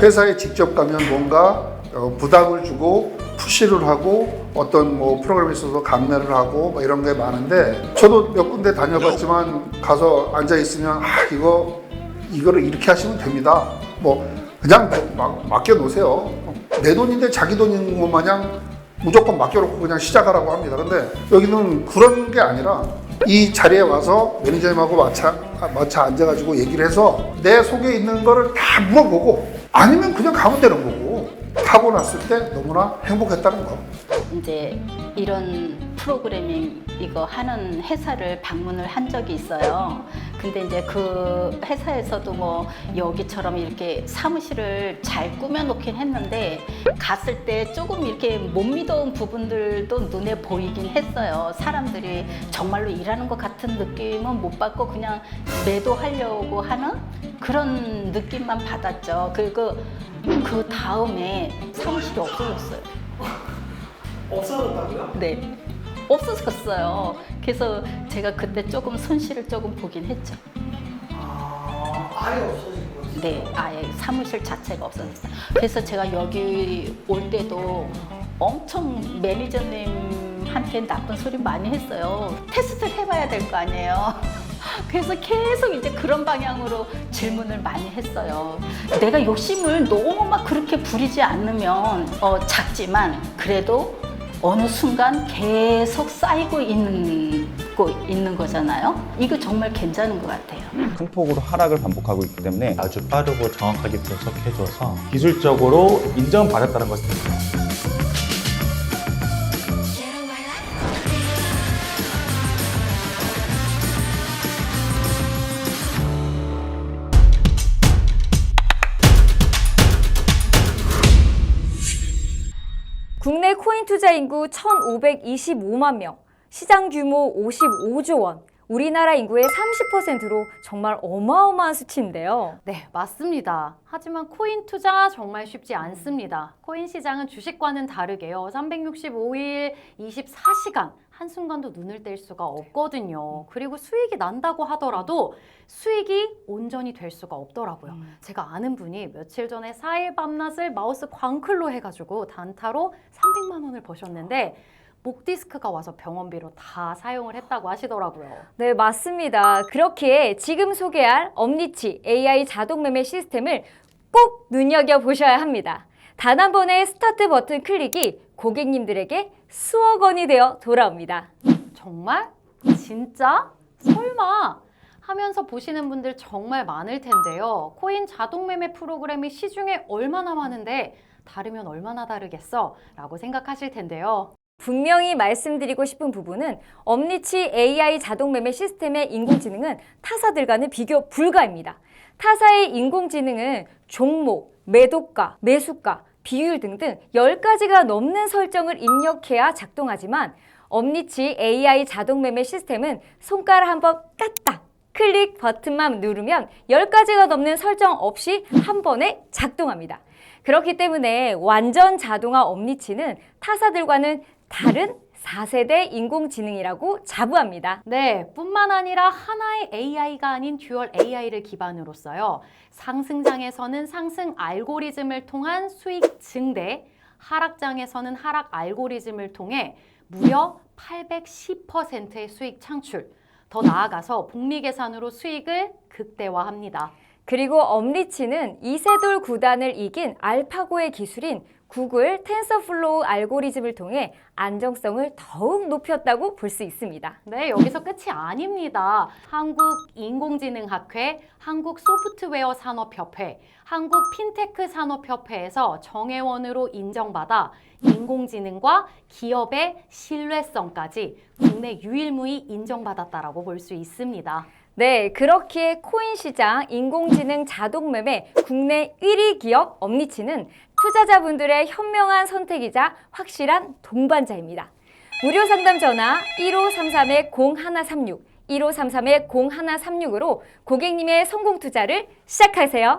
회사에 직접 가면 뭔가 어, 부담을 주고 푸시를 하고 어떤 뭐 프로그램에 있어서 감내를 하고 뭐 이런 게 많은데 저도 몇 군데 다녀봤지만 가서 앉아 있으면 아 이거 이거를 이렇게 하시면 됩니다. 뭐 그냥 막 맡겨 놓으세요. 내 돈인데 자기 돈인 것 마냥 무조건 맡겨놓고 그냥 시작하라고 합니다. 근데 여기는 그런 게 아니라 이 자리에 와서 매니저님하고 마차, 마차 앉아가지고 얘기를 해서 내 속에 있는 거를 다 물어보고 아니면 그냥 가면 되는 거고 하고 났을 때 너무나 행복했다는 거. 이제 이런 프로그래밍 이거 하는 회사를 방문을 한 적이 있어요. 근데 이제 그 회사에서도 뭐 여기처럼 이렇게 사무실을 잘 꾸며놓긴 했는데 갔을 때 조금 이렇게 못 믿어온 부분들도 눈에 보이긴 했어요. 사람들이 정말로 일하는 것 같은 느낌은 못 받고 그냥 매도하려고 하는 그런 느낌만 받았죠. 그리고 그 다음에 사무실이 없어졌어요. 없어졌다고요? 네. 없어졌어요. 그래서 제가 그때 조금 손실을 조금 보긴 했죠. 아, 아예 없어진 거지. 네, 아예 사무실 자체가 없어졌어요. 그래서 제가 여기 올 때도 엄청 매니저님한테 나쁜 소리 많이 했어요. 테스트를 해봐야 될 거 아니에요. 그래서 계속 이제 그런 방향으로 질문을 많이 했어요. 내가 욕심을 너무 막 그렇게 부리지 않으면 어, 작지만 그래도 어느 순간 계속 쌓이고 있는 거 있는 거잖아요. 이거 정말 괜찮은 것 같아요. 큰 폭으로 하락을 반복하고 있기 때문에 아주 빠르고 정확하게 분석해줘서 기술적으로 인정받았다는 국내 투자 인구 1,525만 명, 시장 규모 55조 원, 우리나라 인구의 30%로 정말 어마어마한 수치인데요. 네, 맞습니다. 하지만 코인 투자 정말 쉽지 않습니다. 코인 시장은 주식과는 다르게요. 365일 24시간 한순간도 눈을 뗄 수가 없거든요. 그리고 수익이 난다고 하더라도 수익이 온전히 될 수가 없더라고요. 제가 아는 분이 며칠 전에 4일 밤낮을 마우스 광클로 해가지고 단타로 300만 원을 버셨는데 목 디스크가 와서 병원비로 다 사용을 했다고 하시더라고요. 네, 맞습니다. 그렇기에 지금 소개할 엄니치 AI 자동 매매 시스템을 꼭 눈여겨 보셔야 합니다. 단 한 번의 스타트 버튼 클릭이 고객님들에게 수억 원이 되어 돌아옵니다. 정말? 진짜? 설마? 하면서 보시는 분들 정말 많을 텐데요. 코인 자동 매매 프로그램이 시중에 얼마나 많은데 다르면 얼마나 다르겠어? 라고 생각하실 텐데요. 분명히 말씀드리고 싶은 부분은 엄니치 AI 자동 매매 시스템의 인공지능은 타사들과는 비교 불가입니다. 타사의 인공지능은 종목, 매도가, 매수가, 비율 등등 10가지가 넘는 설정을 입력해야 작동하지만 엄니치 AI 자동 매매 시스템은 손가락 한 번 까딱 클릭 버튼만 누르면 10가지가 넘는 설정 없이 한 번에 작동합니다. 그렇기 때문에 완전 자동화 엄니치는 타사들과는 다른 4세대 인공지능이라고 자부합니다. 네, 뿐만 아니라 하나의 AI가 아닌 듀얼 AI를 기반으로 써요. 상승장에서는 상승 알고리즘을 통한 수익 증대, 하락장에서는 하락 알고리즘을 통해 무려 810%의 수익 창출. 더 나아가서 복리 계산으로 수익을 극대화합니다. 그리고 엄리치는 이세돌 구단을 이긴 알파고의 기술인 구글 텐서플로우 알고리즘을 통해 안정성을 더욱 높였다고 볼 수 있습니다. 네, 여기서 끝이 아닙니다. 한국인공지능학회, 한국소프트웨어 산업협회, 한국핀테크 산업협회에서 정회원으로 인정받아 인공지능과 기업의 신뢰성까지 국내 유일무이 인정받았다라고 볼 수 있습니다. 네, 그렇기에 코인 시장 인공지능 자동 매매 국내 1위 기업 엄니치는 투자자분들의 현명한 선택이자 확실한 동반자입니다. 무료 상담 전화 1533-0136, 1533-0136으로 고객님의 성공 투자를 시작하세요.